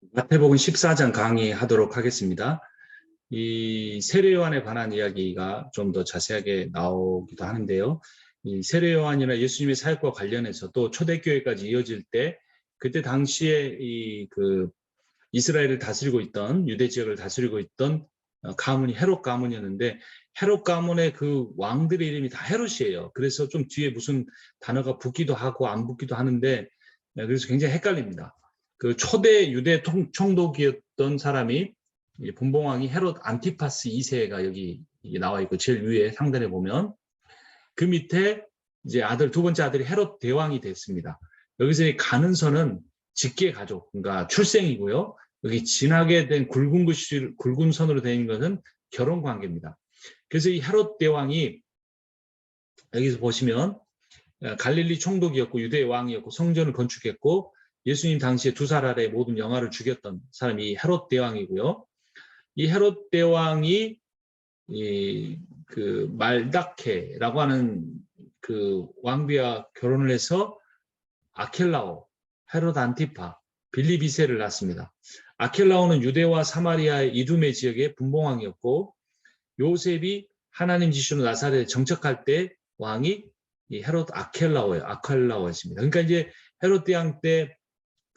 마태복음 14장 강의하도록 하겠습니다. 이 세례요한에 관한 이야기가 좀 더 자세하게 나오기도 하는데요. 이 세례요한이나 예수님의 사역과 관련해서 또 초대교회까지 이어질 때 그때 당시에 이 그 이스라엘을 다스리고 있던 유대 지역을 다스리고 있던 어, 가문이 헤롯 가문이었는데 헤롯 가문의 그 왕들의 이름이 다 헤롯이에요. 그래서 좀 뒤에 무슨 단어가 붙기도 하고 안 붙기도 하는데 네, 그래서 굉장히 헷갈립니다. 그 초대 유대 통- 총독이었던 사람이 이 분봉왕이 헤롯 안티파스 2세가 여기 나와 있고 제일 위에 상단에 보면 그 밑에 이제 아들 두 번째 아들이 헤롯 대왕이 됐습니다. 여기서 이 가는 선은 직계 가족, 그러니까 출생이고요. 여기 진하게 된 굵은 글씨, 굵은 선으로 있는 것은 결혼 관계입니다. 그래서 이 헤롯 대왕이 여기서 보시면 어, 갈릴리 총독이었고 유대 왕이었고 성전을 건축했고 예수님 당시에 두 살 아래 모든 영화를 죽였던 사람이 헤롯 대왕이고요. 이 헤롯 대왕이 이 그 말다케라고 하는 그 왕비와 결혼을 해서 아켈라오, 헤롯 안티파, 빌리비세를 낳습니다. 아켈라오는 유대와 사마리아의 이두메 지역의 분봉왕이었고 요셉이 하나님 지시로 나사렛에 정착할 때 왕이 이 헤롯 아켈라오예요. 아켈라오였습니다. 그러니까 이제 헤롯 대왕 때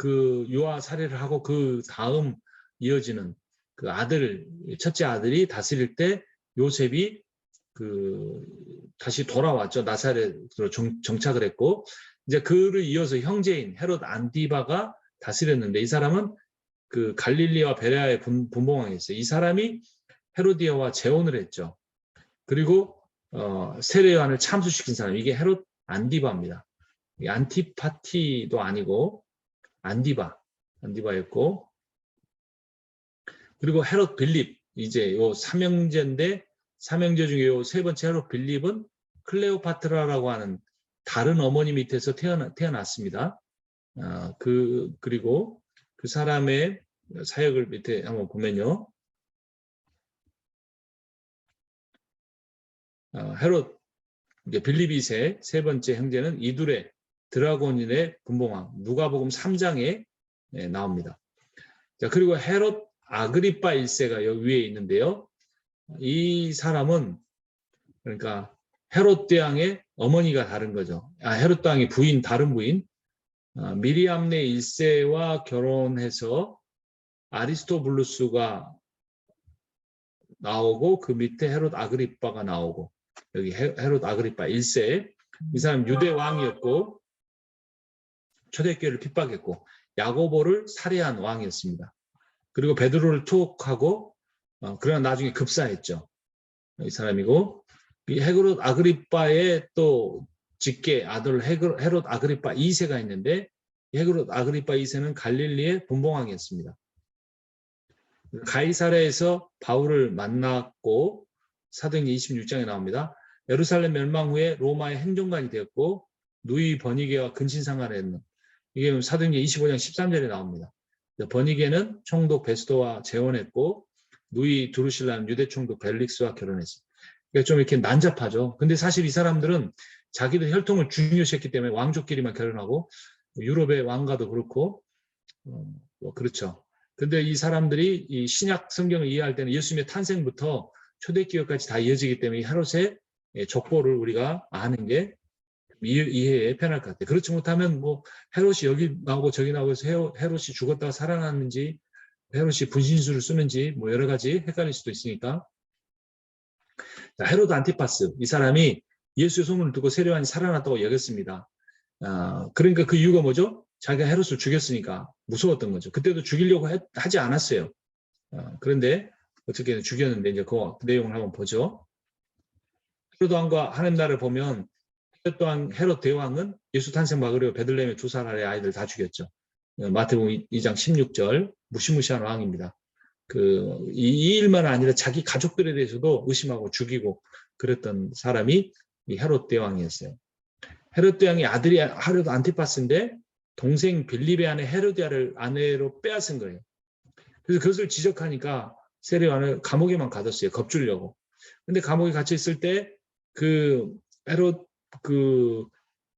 그 유아 살해를 하고 그 다음 이어지는 그 아들 첫째 아들이 다스릴 때 요셉이 그 다시 돌아왔죠 나사렛으로 정, 정착을 했고 이제 그를 이어서 형제인 헤롯 안디바가 다스렸는데 이 사람은 그 갈릴리와 베레아의 분, 분봉왕이었어요. 이 사람이 헤로디아와 재혼을 했죠. 그리고 어, 세례요한을 참수시킨 사람 이게 헤롯 안디바입니다. 이 안티파티도 아니고 안디바, 안디바였고, 그리고 헤롯 빌립, 이제 요 삼형제인데, 삼형제 중에 요 세 번째 헤롯 빌립은 클레오파트라라고 하는 다른 어머니 밑에서 태어나, 태어났습니다. 아, 그, 그리고 그 사람의 사역을 밑에 한번 보면요. 아, 헤롯, 빌립이세 세 번째 형제는 이둘의 드라곤인의 분봉왕 누가복음 3장에 예, 나옵니다. 자 그리고 헤롯 아그리파 1세가 여기 위에 있는데요. 이 사람은 그러니까 헤롯 대왕의 어머니가 다른 거죠. 아 헤롯 대왕의 부인 다른 부인 아, 미리암네 1세와 결혼해서 아리스토블루스가 나오고 그 밑에 헤롯 아그리파가 나오고 여기 헤- 헤롯 아그리파 1세 이 사람 유대 왕이었고 초대교회를 핍박했고 야고보를 살해한 왕이었습니다. 그리고 베드로를 투옥하고 어, 그러나 나중에 급사했죠. 이 사람이고 이 헤롯 아그리빠의 또 직계 아들 헤롯 아그리빠 2세가 있는데 이 헤롯 아그리빠 2세는 갈릴리의 분봉왕이었습니다. 가이사레에서 바울을 만났고 사도행전 26장에 나옵니다. 예루살렘 멸망 후에 로마의 행정관이 되었고 누이 버니게와 근친상간을 이게 사도행전 25장 13절에 나옵니다. 버니게는 총독 베스토와 재혼했고 누이 두루실라는 유대 총독 벨릭스와 결혼했습니다. 그러니까 좀 이렇게 난잡하죠. 근데 사실 이 사람들은 자기들 혈통을 중요시했기 때문에 왕족끼리만 결혼하고 유럽의 왕가도 그렇고 어, 뭐 그렇죠. 근데 이 사람들이 이 신약 성경을 이해할 때는 예수님의 탄생부터 초대기업까지 다 이어지기 때문에 이 헤롯의 예, 족보를 우리가 아는 게 이해- 이해에 편할 것 같아요. 그렇지 못하면 뭐 헤롯이 여기 나오고 저기 나오고 해서 헤- 헤롯이 죽었다가 살아났는지 헤롯이 분신술을 쓰는지 뭐 여러 가지 헷갈릴 수도 있으니까 자, 헤롯 안티파스 이 사람이 예수의 소문을 듣고 세례관이 살아났다고 여겼습니다. 아, 그러니까 그 이유가 뭐죠? 자기가 헤롯을 죽였으니까 무서웠던 거죠. 그때도 죽이려고 했- 하지 않았어요. 아, 그런데 어떻게 죽였는데 이제 그 내용을 한번 보죠. 헤롯 왕과 날을 보면 왕 헤롯 대왕은 예수 탄생 막으려 베들레헴의 아래 아이들 다 죽였죠. 어, 마태복음 2장 16절 무시무시한 왕입니다. 그 이 일만 아니라 자기 가족들에 대해서도 의심하고 죽이고 그랬던 사람이 이 헤롯 대왕이었어요. 헤롯 대왕의 아들이 헤롯 안티파스인데 동생 빌립의 아내 헤로디아를 아내로 빼앗은 거예요. 그래서 그것을 지적하니까 세례관을 감옥에만 가뒀어요. 겁주려고. 근데 감옥에 갇혀 있을 때 그 헤롯 그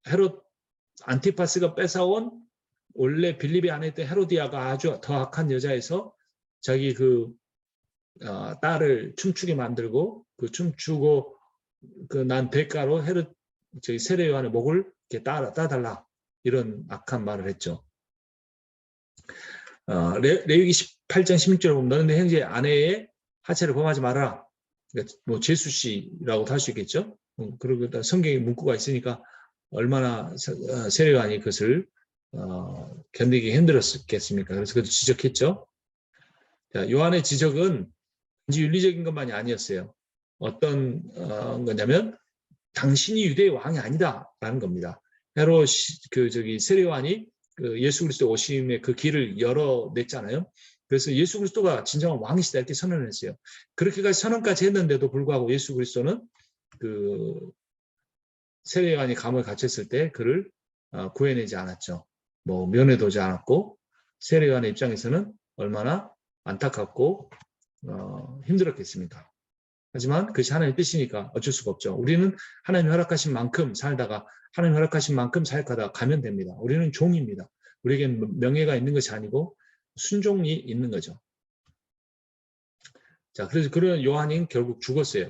헤롯 안티파스가 뺏어온 원래 빌립이 안에 있던 헤로디아가 아주 더 악한 여자에서 자기 그 어, 딸을 춤추게 만들고 그 춤추고 그 난 대가로 헤르 저기 세례 요한의 목을 이렇게 따 따달라 이런 악한 말을 했죠. 어, 레, 레위기 18장 16절에 보면 너는 내 형제 아내의 하체를 범하지 마라. 그러니까 뭐 제수 씨라고도 할 수 있겠죠. 음, 그리고 성경에 문구가 있으니까 얼마나 세- 어, 세례 요한이 그것을 어, 견디기 힘들었겠습니까? 그래서 그것도 지적했죠. 자, 요한의 지적은 단지 윤리적인 것만이 아니었어요. 어떤 어, 거냐면 당신이 유대의 왕이 아니다라는 겁니다. 헤롯 그 저기 세례요한이 그 예수 그리스도 오심의 그 길을 열어냈잖아요. 그래서 예수 그리스도가 진정한 왕이시다 이렇게 선언을 했어요. 그렇게까지 선언까지 했는데도 불구하고 예수 그리스도는 그 세례요한이 감을 갇혔을 때 그를 어, 구해내지 않았죠. 뭐 면회도지 않았고 세례요한의 입장에서는 얼마나 안타깝고 어, 힘들었겠습니까? 하지만 그것이 하나님의 뜻이니까 어쩔 수가 없죠. 우리는 하나님 허락하신 만큼 살다가 하나님 허락하신 만큼 사역하다 가면 됩니다. 우리는 종입니다. 우리에겐 명예가 있는 것이 아니고 순종이 있는 거죠. 자, 그래서 그런 요한이 결국 죽었어요.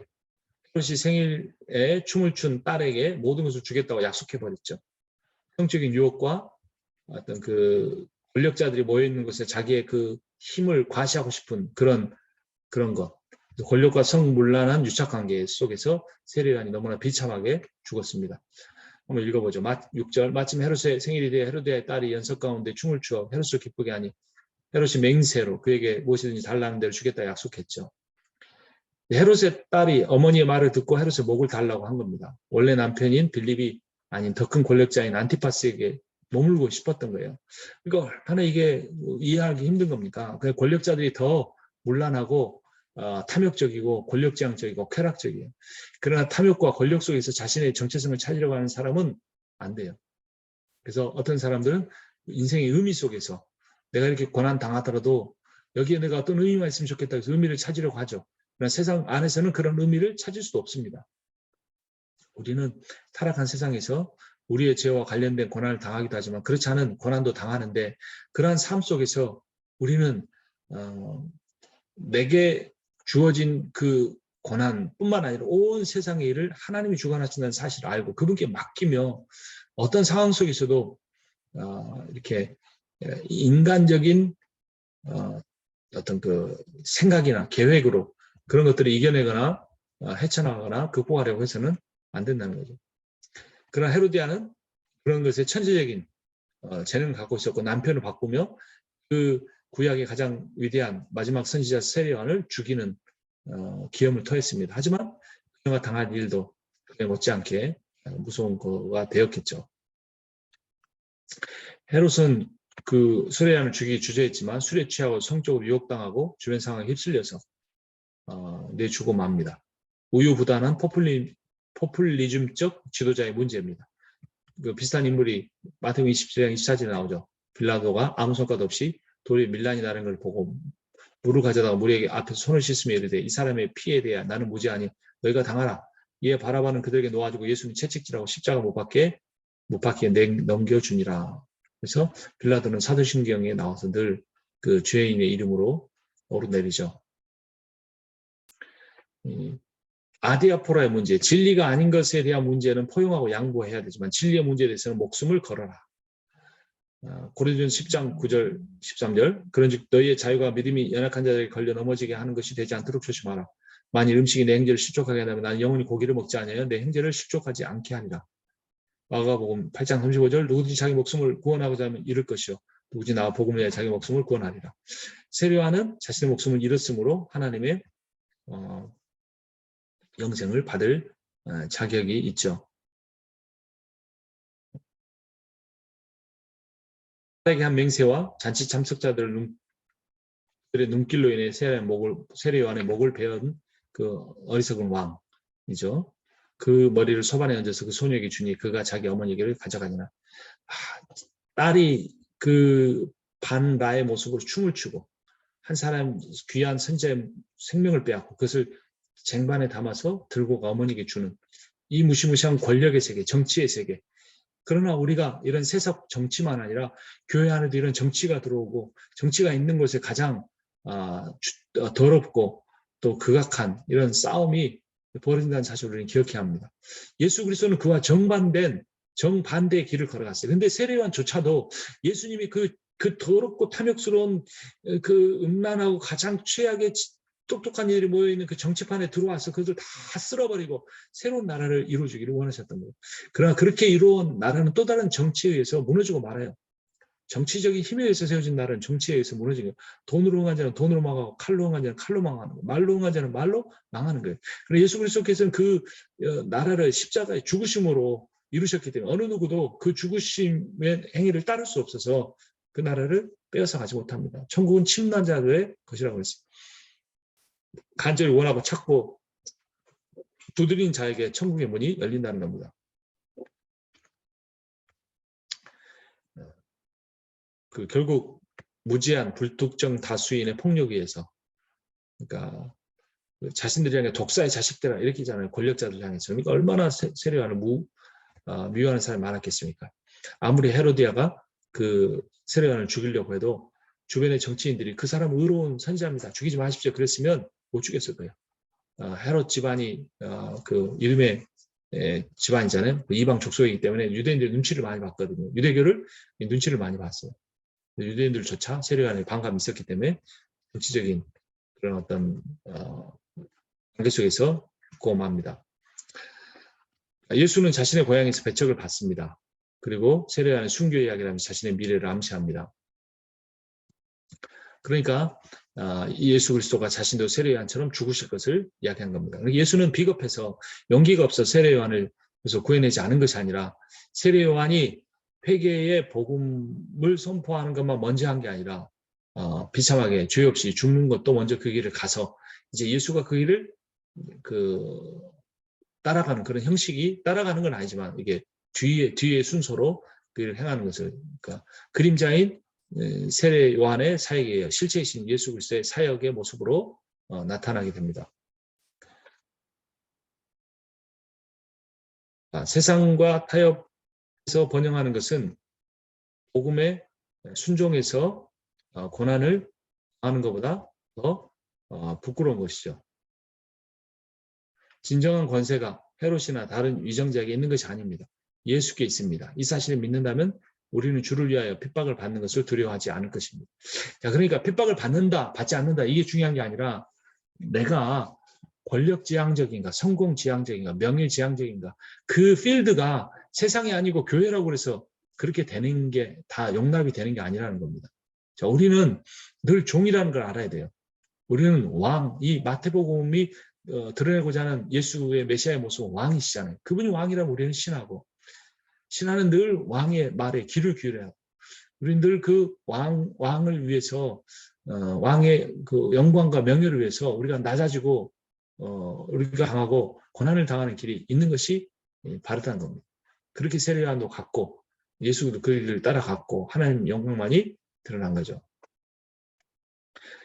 헤롯이 생일에 춤을 춘 딸에게 모든 것을 주겠다고 약속해 버렸죠. 성적인 유혹과 어떤 그 권력자들이 모여 있는 곳에 자기의 그 힘을 과시하고 싶은 그런 그런 것. 권력과 성문란한 유착 관계 속에서 세례요한이 너무나 비참하게 죽었습니다. 한번 읽어보죠. 6절 마침 헤롯의 생일이 되어 헤로데의 딸이 연석 가운데 춤을 추어 헤롯을 기쁘게 하니 헤롯이 맹세로 그에게 무엇이든지 달라는 대로 주겠다 약속했죠. 헤롯의 딸이 어머니의 말을 듣고 헤롯의 목을 달라고 한 겁니다. 원래 남편인 빌립이 아닌 더 큰 권력자인 안티파스에게 머물고 싶었던 거예요. 그러니까 얼마나 이게 이해하기 힘든 겁니까? 그 권력자들이 더 문란하고 어, 탐욕적이고 권력지향적이고 쾌락적이에요. 그러나 탐욕과 권력 속에서 자신의 정체성을 찾으려고 하는 사람은 안 돼요. 그래서 어떤 사람들은 인생의 의미 속에서 내가 이렇게 고난 당하더라도 여기에 내가 어떤 의미가 있으면 좋겠다 해서 의미를 찾으려고 하죠. 그러나 세상 안에서는 그런 의미를 찾을 수도 없습니다. 우리는 타락한 세상에서 우리의 죄와 관련된 고난을 당하기도 하지만 그렇지 않은 고난도 당하는데 그러한 삶 속에서 우리는 어, 내게 주어진 그 고난뿐만 아니라 온 세상의 일을 하나님이 주관하신다는 사실을 알고 그분께 맡기며 어떤 상황 속에서도 어, 이렇게 인간적인 어, 어떤 그 생각이나 계획으로 그런 것들을 이겨내거나 어, 헤쳐나가거나 극복하려고 해서는 안 된다는 거죠. 그러나 헤로디아는 그런 것에 천재적인 어, 재능을 갖고 있었고 남편을 바꾸며 그 구약의 가장 위대한 마지막 선지자 세례요한을 죽이는 어, 기염을 토했습니다. 하지만 그가 당한 일도 그게 못지않게 무서운 거가 되었겠죠. 헤롯은 그 수레안을 죽이기 주저했지만 술에 취하고 성적으로 유혹당하고 주변 상황에 휩쓸려서 어, 내주고 맙니다. 우유부단한 포퓰리, 포퓰리즘적 지도자의 문제입니다. 그 비슷한 인물이 마태복음 27장 24절에 나오죠. 빌라도가 아무 성과도 없이 돌이 밀란이 나는 걸 보고 물을 가져다가 물에게 앞에서 손을 씻으며 이르되 이 사람의 피에 대해 나는 무지하니 너희가 당하라. 이에 바라바는 그들에게 놓아주고 예수님 채찍질하고 십자가 못 박게 못 박기에 넘겨주니라. 그래서 빌라도는 사도신경에 나와서 늘 그 죄인의 이름으로 오르내리죠. 아디아포라의 문제, 진리가 아닌 것에 대한 문제는 포용하고 양보해야 되지만 진리의 문제에 대해서는 목숨을 걸어라. 고린도전 10장 9절 13절 그런즉 너희의 자유가 믿음이 연약한 자들에게 걸려 넘어지게 하는 것이 되지 않도록 조심하라. 만일 음식이 내 행제를 실족하게 한다면 나는 영원히 고기를 먹지 아니하여 내 행제를 실족하지 않게 하리라. 마가복음 8장 35절 누구든지 자기 목숨을 구원하고자 하면 잃을 것이요 누구든지 나와 복음을 위하여 자기 목숨을 구원하리라. 세례와는 자신의 목숨을 잃었으므로 하나님의 어, 영생을 받을 어, 자격이 있죠. 에게 한 맹세와 잔치 참석자들의 눈, 눈길로 인해 세례 목을 세례 요한의 목을 베은 그 어리석은 왕이죠. 그 머리를 소반에 얹어서 그 소녀에게 주니 그가 자기 어머니에게를 가져가니라. 아, 딸이 그 반라의 모습으로 춤을 추고 한 사람 귀한 선자의 생명을 빼앗고 그것을 쟁반에 담아서 들고 가 어머니에게 주는 이 무시무시한 권력의 세계, 정치의 세계, 그러나 우리가 이런 세속 정치만 아니라 교회 안에도 이런 정치가 들어오고 정치가 있는 곳에 가장 아, 주- 어, 더럽고 또 극악한 이런 싸움이 벌어진다는 사실을 기억해야 합니다. 예수 그리스도는 그와 정반된 정반대의 길을 걸어갔어요. 근데 세례요한조차도 예수님이 그, 그 더럽고 탐욕스러운 어, 그 음란하고 가장 최악의 지- 똑똑한 이들이 모여있는 그 정치판에 들어와서 그들 다 쓸어버리고 새로운 나라를 이루어주기를 원하셨던 거예요. 그러나 그렇게 이루어온 나라는 또 다른 정치에 의해서 무너지고 말아요. 정치적인 힘에 의해서 세워진 나라는 정치에 의해서 무너지는 거예요. 돈으로 응한 자는 돈으로 망하고 칼로 응한 자는 칼로 망하는 거예요. 말로 응한 자는 말로 망하는 거예요. 그러나 예수 그리스도께서는 그 어, 나라를 십자가의 죽으심으로 이루셨기 때문에 어느 누구도 그 죽으심의 행위를 따를 수 없어서 그 나라를 빼앗아 가지 못합니다. 천국은 침난 자들의 것이라고 했습니다. 간절히 원하고 찾고 두드린 자에게 천국의 문이 열린다는 겁니다. 그 결국 무지한 불특정 다수인의 폭력에 의해서 그러니까 그 자신들이 향해 독사의 자식들아 이렇게 있잖아요. 권력자들 향해서 그러니까 얼마나 세- 세례하는 무 어, 미워하는 사람이 많았겠습니까? 아무리 헤로디아가 그 세례관을 죽이려고 해도 주변의 정치인들이 그 사람 의로운 선지자입니다. 죽이지 마십시오. 그랬으면 못 죽였을 거예요. 어, 헤롯 집안이 어, 그 이름의 에, 집안이잖아요. 그 이방 족속이기 때문에 유대인들 눈치를 많이 봤거든요. 유대교를 눈치를 많이 봤어요. 유대인들조차 세례관에 반감이 있었기 때문에 정치적인 그런 어떤 어, 관계 속에서 고마합니다. 예수는 자신의 고향에서 배척을 받습니다. 그리고 세례관의 순교 이야기를 하면서 자신의 미래를 암시합니다. 그러니까 아, 이 예수 그리스도가 자신도 세례 요한처럼 죽으실 것을 이야기한 겁니다. 그러니까 예수는 비겁해서 용기가 없어 세례 요한을 그래서 구해내지 않은 것이 아니라 세례 요한이 회개의 복음을 선포하는 것만 먼저 한 게 아니라 어, 비참하게 죄 없이 죽는 것도 먼저 그 길을 가서 이제 예수가 그 길을 그 따라가는 그런 형식이 따라가는 건 아니지만 이게 뒤에 뒤의 순서로 그 일을 행하는 것을 그러니까 그림자인 에, 세례 요한의 사역이에요. 실체이신 예수 그리스도의 사역의 모습으로 어, 나타나게 됩니다. 아, 세상과 타협해서 번영하는 것은 복음의 순종해서 어, 고난을 하는 것보다 더 어, 부끄러운 것이죠. 진정한 권세가 헤롯이나 다른 위정자에게 있는 것이 아닙니다. 예수께 있습니다. 이 사실을 믿는다면 우리는 주를 위하여 핍박을 받는 것을 두려워하지 않을 것입니다. 자, 그러니까 핍박을 받는다, 받지 않는다 이게 중요한 게 아니라 내가 권력지향적인가, 성공지향적인가, 명예지향적인가 그 필드가 세상이 아니고 교회라고 그래서 그렇게 되는 게 다 용납이 되는 게 아니라는 겁니다. 자, 우리는 늘 종이라는 걸 알아야 돼요. 우리는 왕, 이 마태복음이 어, 드러내고자 하는 예수의 메시아의 모습은 왕이시잖아요. 그분이 왕이라면 우리는 신하고 신하는 늘 왕의 말에 귀를 기울여야 하고 우리는 늘 그 왕, 왕을 위해서 어, 왕의 그 영광과 명예를 위해서 우리가 낮아지고 어, 우리가 당하고 고난을 당하는 길이 있는 것이 예, 바르다는 겁니다. 그렇게 세례요한도 갔고 예수도 그 길을 따라갔고 하나님 영광만이 드러난 거죠.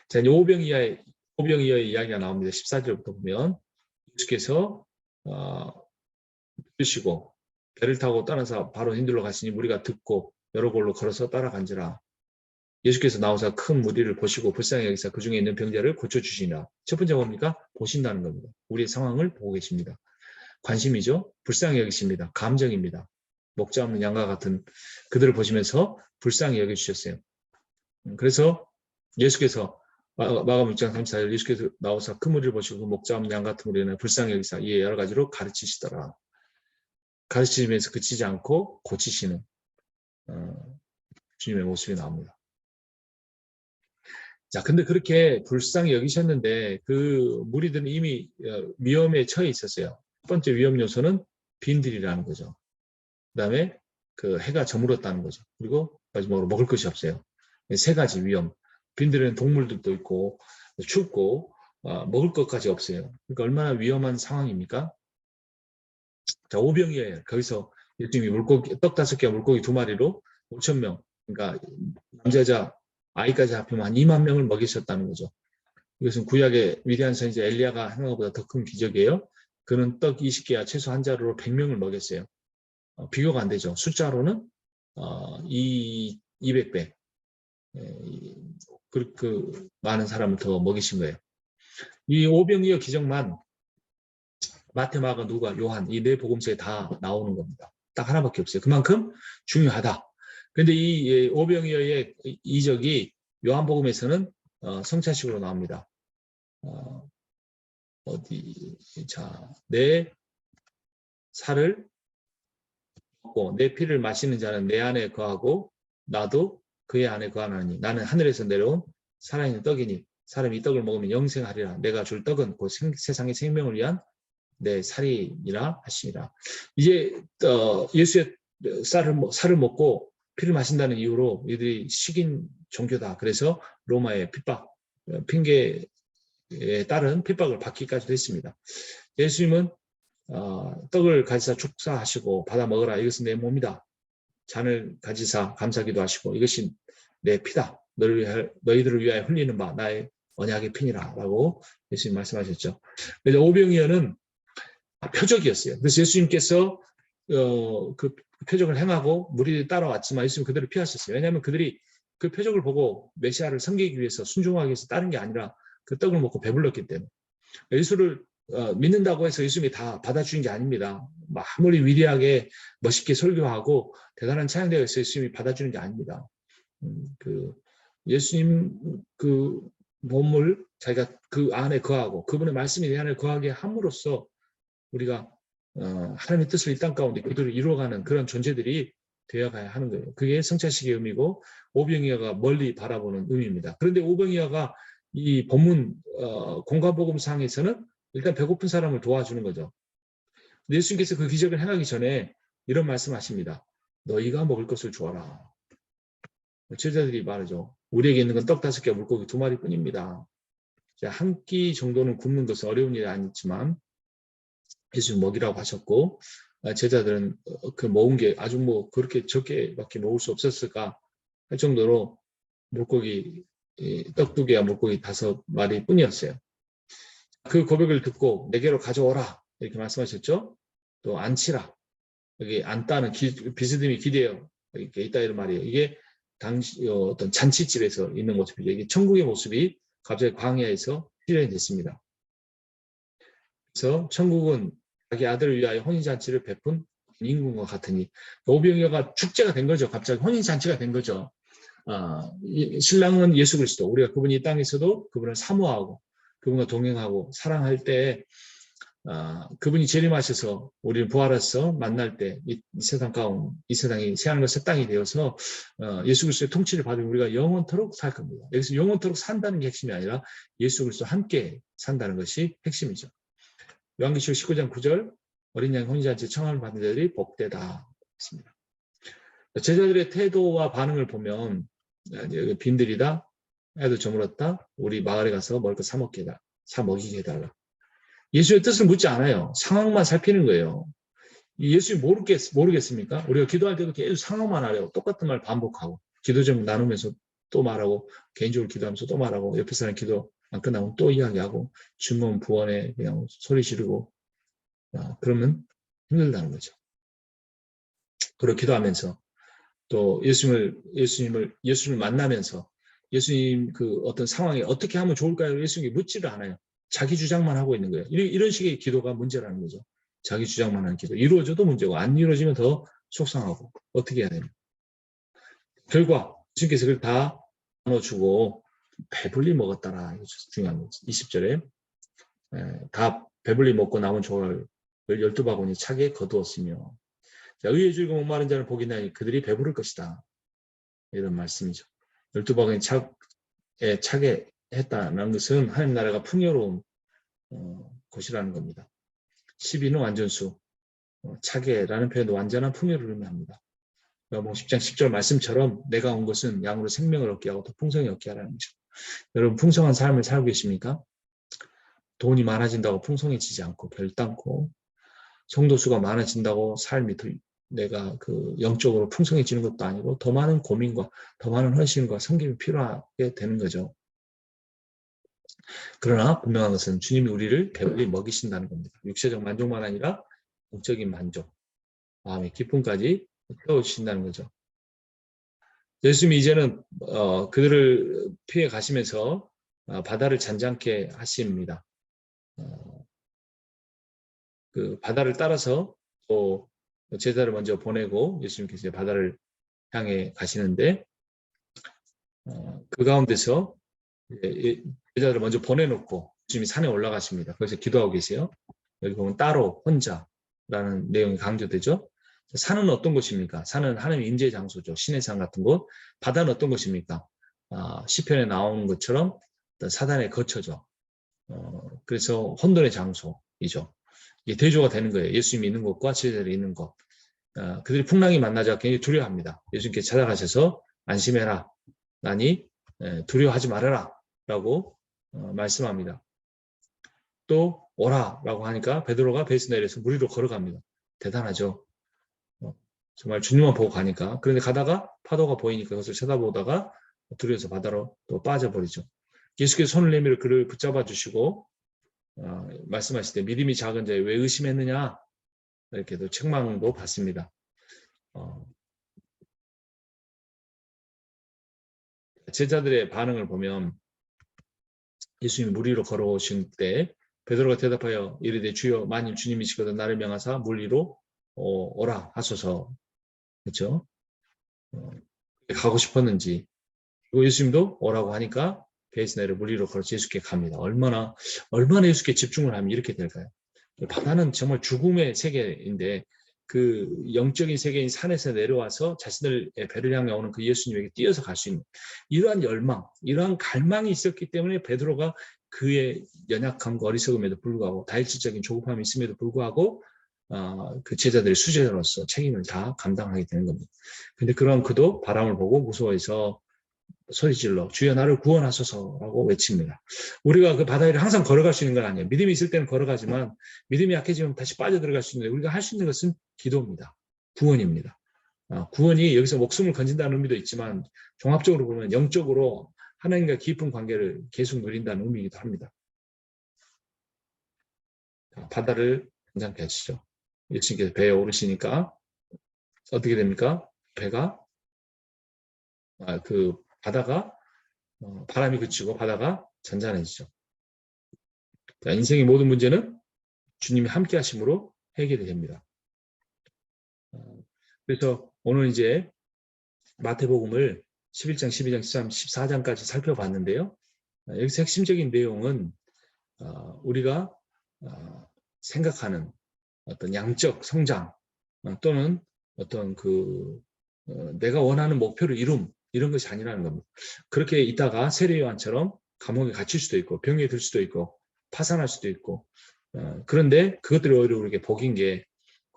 자, 이제 오병 이하의 오병 이하의 이야기가 나옵니다. 14절부터 보면 예수께서 어, 들으시고 배를 타고 떠나서 바로 힌들로 가시니 무리가 듣고 여러 골로 걸어서 따라간지라. 예수께서 나오사 큰 무리를 보시고 불쌍히 여기서 그 중에 있는 병자를 고쳐주시나. 첫 번째 뭡니까? 보신다는 겁니다. 우리의 상황을 보고 계십니다. 관심이죠. 불쌍히 여기십니다. 감정입니다. 목자 없는 양과 같은 그들을 보시면서 불쌍히 여겨주셨어요. 음, 그래서 예수께서 마- 마가음 6장 34절 예수께서 나오사 큰 무리를 보시고 그 목자 없는 양 같은 무리는 불쌍히 여기사 이에 여러 가지로 가르치시더라. 가르치면서 그치지 않고 고치시는 어, 주님의 모습이 나옵니다. 자, 근데 그렇게 불쌍히 여기셨는데 그 무리들은 이미 어, 위험에 처해 있었어요. 첫 번째 위험 요소는 빈들이라는 거죠. 그 다음에 그 해가 저물었다는 거죠. 그리고 마지막으로 먹을 것이 없어요. 세 가지 위험. 빈들에는 동물들도 있고 춥고 어, 먹을 것까지 없어요. 그러니까 얼마나 위험한 상황입니까? 자, 오병이에요. 거기서 예수님이 물고기, 떡 다섯 개와 물고기 두 마리로 5천 명, 그러니까 남자, 여자, 아이까지 합하면 한 2만 명을 먹이셨다는 거죠. 이것은 구약의 위대한 선지자 엘리야가 행한 것보다 더 큰 기적이에요. 그는 떡 20개와 채소 한 자루로 100명을 먹였어요. 어, 비교가 안 되죠. 숫자로는 어, 이 200배 그, 그 많은 사람을 더 먹이신 거예요. 이 오병이어 기적만 마테마가 누가 요한 이 네 복음서에 다 나오는 겁니다. 딱 하나밖에 없어요. 그만큼 중요하다. 근데 이 예, 오병이어의 이적이 요한복음에서는 어, 성찬식으로 나옵니다. 어, 어디 자내 살을 먹고 내 피를 마시는 자는 내 안에 거하고 나도 그의 안에 거하나니 나는 하늘에서 내려온 살아있는 떡이니 사람이 이 떡을 먹으면 영생하리라 내가 줄 떡은 그 생- 세상의 생명을 위한 내 살이니라 하시니라 이제 어, 예수의 쌀을, 먹- 살을 먹고 피를 마신다는 이유로 이들이 식인 종교다 그래서 로마의 핍박 어, 핑계에 따른 핍박을 받기까지도 했습니다 예수님은 어, 떡을 가지사 축사하시고 받아 먹으라 이것은 내 몸이다. 잔을 가지사 감사기도 하시고 이것이 내 피다. 위하, 너희들을 위하여 흘리는 바 나의 언약의 피니라 라고 예수님 말씀하셨죠. 오병이어는 표적이었어요. 그래서 예수님께서 어, 그 표적을 행하고 무리들이 따라왔지만 예수님 그대로 피하셨어요. 왜냐하면 그들이 그 표적을 보고 메시아를 섬기기 위해서 순종하기 위해서 다른 게 아니라 그 떡을 먹고 배불렀기 때문에 예수를 어, 믿는다고 해서 예수님이 다 받아주는 게 아닙니다. 뭐 아무리 위대하게 멋있게 설교하고 대단한 찬양대가 있어 예수님이 받아주는 게 아닙니다. 음, 그 예수님 그 몸을 자기가 그 안에 거하고 그분의 말씀이 내 안에 거하게 함으로써 우리가 어, 하나님의 뜻을 이 땅 가운데 그대로 이루어가는 그런 존재들이 되어가야 하는 거예요. 그게 성찬식의 의미고 오병이어가 멀리 바라보는 의미입니다. 그런데 오병이어가 이 본문 어, 공간복음상에서는 일단 배고픈 사람을 도와주는 거죠. 예수님께서 그 기적을 행하기 전에 이런 말씀하십니다. 너희가 먹을 것을 주어라. 제자들이 말하죠. 우리에게 있는 건 떡 다섯 개와 물고기 두 마리뿐입니다. 한 끼 정도는 굶는 것은 어려운 일이 아니지만 예수님 먹이라고 하셨고 아, 제자들은 그 먹은 게 아주 뭐 그렇게 적게밖에 먹을 수 없었을까 할 정도로 물고기 떡두 개와 물고기 다섯 마리 뿐이었어요. 그 고백을 듣고 내게로 가져오라 이렇게 말씀하셨죠. 또 안치라 여기 안따는 비스듬히 기대어 이렇게 있다 이런 말이에요. 이게 당시 어떤 잔치집에서 있는 모습이죠. 이게 천국의 모습이 갑자기 광야에서 실현이 됐습니다. 그래서 천국은 자기 아들을 위하여 혼인잔치를 베푼 인군과 같으니 오병이어가 축제가 된 거죠. 갑자기 혼인잔치가 된 거죠. 아, 신랑은 예수 그리스도 우리가 그분이 이 땅에서도 그분을 사모하고 그분과 동행하고 사랑할 때 아, 그분이 재림하셔서 우리를 부활해서 만날 때이 세상 가운 이 세상이 새하늘과 새 땅이 되어서 어, 예수 그리스도의 통치를 받으면 우리가 영원토록 살 겁니다. 여기서 영원토록 산다는 게 핵심이 아니라 예수 그리스도 함께 산다는 것이 핵심이죠. 요한계시록 19장 9절 어린 양 혼인잔치 청함을 받은 자들이 복되다. 했습니다. 제자들의 태도와 반응을 보면 여기 빈들이다 해도 저물었다 우리 마을에 가서 먹을 거 사 먹게 해달라 사 먹이게 해달라. 예수의 뜻을 묻지 않아요. 상황만 살피는 거예요. 예수님 모르겠, 모르겠습니까? 우리가 기도할 때도 계속 상황만 하려고 똑같은 말 반복하고 기도 좀 나누면서 또 말하고 개인적으로 기도하면서 또 말하고 옆에 사람 기도 안 끝나면 또 이야기하고 주문 부원에 그냥 소리 지르고 아, 그러면 힘들다는 거죠 그리고 기도하면서 또 예수님을 예수님을 예수님을 만나면서 예수님 그 어떤 상황에 어떻게 하면 좋을까요? 예수님이 묻지를 않아요. 자기 주장만 하고 있는 거예요. 이런, 이런 식의 기도가 문제라는 거죠. 자기 주장만 하는 기도. 이루어져도 문제고 안 이루어지면 더 속상하고 어떻게 해야 되냐. 결과 예수님께서 그걸 다 나눠주고 배불리 먹었다라. 중요한 거죠. 20절에 에, 다 배불리 먹고 남은 조를 열두 바구니 차게 거두었으며 자, 의에 줄고 목마른 자를 복이 나니 그들이 배부를 것이다. 이런 말씀이죠. 열두 바구니 차에 차게 했다는 것은 하나님 나라가 풍요로운 어, 곳이라는 겁니다. 12는 완전수, 어, 차게라는 표현도 완전한 풍요를 의미합니다. 여러분 10장 10절 말씀처럼 내가 온 것은 양으로 생명을 얻게 하고 더 풍성히 얻게 하라는 거죠. 여러분 풍성한 삶을 살고 계십니까? 돈이 많아진다고 풍성해지지 않고 결단코 성도 수가 많아진다고 삶이 더 내가 그 영적으로 풍성해지는 것도 아니고 더 많은 고민과 더 많은 헌신과 성김이 필요하게 되는 거죠. 그러나 분명한 것은 주님이 우리를 배불리 먹이신다는 겁니다. 육체적 만족만 아니라 영적인 만족. 마음의 기쁨까지 태워주신다는 거죠. 예수님이 이제는 어, 그들을 피해 가시면서 어, 바다를 잔잔케 하십니다. 어, 그 바다를 따라서 또 제자를 먼저 보내고 예수님께서 이제 바다를 향해 가시는데 어, 그 가운데서 이제 제자를 먼저 보내놓고 예수님이 산에 올라가십니다. 거기서 기도하고 계세요. 여기 보면 따로 혼자라는 내용이 강조되죠. 산은 어떤 곳입니까? 산은 하나님의 임재 장소죠. 신의 산 같은 곳. 바다는 어떤 곳입니까? 아, 시편에 나오는 것처럼 사단의 거처죠. 어, 그래서 혼돈의 장소이죠. 이게 대조가 되는 거예요. 예수님이 있는 곳과 제자들이 있는 곳. 어, 그들이 풍랑이 만나자 굉장히 두려워합니다. 예수님께 찾아가셔서 안심해라. 나니 에, 두려워하지 말아라. 라고 어, 말씀합니다. 또 오라 라고 하니까 베드로가 배에서 내려서 물 위로 걸어갑니다. 대단하죠. 어, 정말 주님만 보고 가니까. 그런데 가다가 파도가 보이니까 그것을 쳐다보다가 두려워서 바다로 또 빠져버리죠. 예수께서 손을 내밀어 그를 붙잡아 주시고 어, 말씀하실 때 믿음이 작은 자에 왜 의심했느냐 이렇게도 책망도 받습니다. 어, 제자들의 반응을 보면 예수님이 물 위로 걸어오신 때 베드로가 대답하여 이르되 주여 만일 주님이시거든 나를 명하사 물 위로 어, 오라 하소서 그렇죠? 어, 가고 싶었는지 그리고 예수님도 오라고 하니까 베이스 내려 물 위로 걸어서 예수께 갑니다. 얼마나 얼마나 예수께 집중을 하면 이렇게 될까요? 바다는 정말 죽음의 세계인데 그 영적인 세계인 산에서 내려와서 자신을 배를 향해 오는 그 예수님에게 뛰어서 갈 수 있는 이러한 열망, 이러한 갈망이 있었기 때문에 베드로가 그의 연약함과 어리석음에도 불구하고 다일질적인 조급함이 있음에도 불구하고 어, 그 제자들의 수제자로서 책임을 다 감당하게 되는 겁니다. 근데 그런 그도 바람을 보고 무서워해서 소리질러 주여 나를 구원하소서라고 외칩니다. 우리가 그 바다 위를 항상 걸어갈 수 있는 건 아니에요. 믿음이 있을 때는 걸어가지만 믿음이 약해지면 다시 빠져들어갈 수 있는데 우리가 할 수 있는 것은 기도입니다. 구원입니다. 아, 구원이 여기서 목숨을 건진다는 의미도 있지만 종합적으로 보면 영적으로 하나님과 깊은 관계를 계속 누린다는 의미이기도 합니다. 바다를 괜찮게 하시죠. 예수님께서 배에 오르시니까 어떻게 됩니까? 배가 아, 그 바다가 어, 바람이 그치고 바다가 잔잔해지죠. 자, 인생의 모든 문제는 주님이 함께 하심으로 해결이 됩니다. 어, 그래서 오늘 이제 마태복음을 11장, 12장, 13, 14장까지 살펴봤는데요. 어, 여기서 핵심적인 내용은 어, 우리가 어, 생각하는 어떤 양적 성장 어, 또는 어떤 그 어, 내가 원하는 목표를 이룸 이런 것이 아니라는 겁니다. 그렇게 있다가 세례요한처럼 감옥에 갇힐 수도 있고 병에 들 수도 있고 파산할 수도 있고 어, 그런데 그것들이 오히려 우리에게 복인 게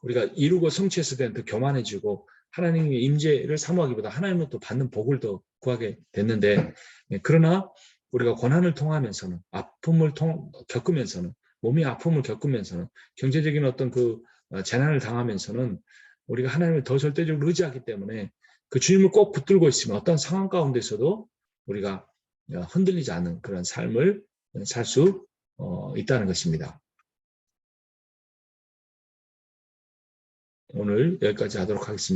우리가 이루고 성취했을 때는 더 교만해지고 하나님의 임재를 사모하기보다 하나님으로부터 받는 복을 더 구하게 됐는데 예, 그러나 우리가 고난을 통하면서는 아픔을 통, 겪으면서는 몸이 아픔을 겪으면서는 경제적인 어떤 그 어, 재난을 당하면서는 우리가 하나님을 더 절대적으로 의지하기 때문에 그 주님을 꼭 붙들고 있으면 어떤 상황 가운데서도 우리가 어, 흔들리지 않는 그런 삶을 살수 어, 있다는 것입니다. 오늘 여기까지 하도록 하겠습니다.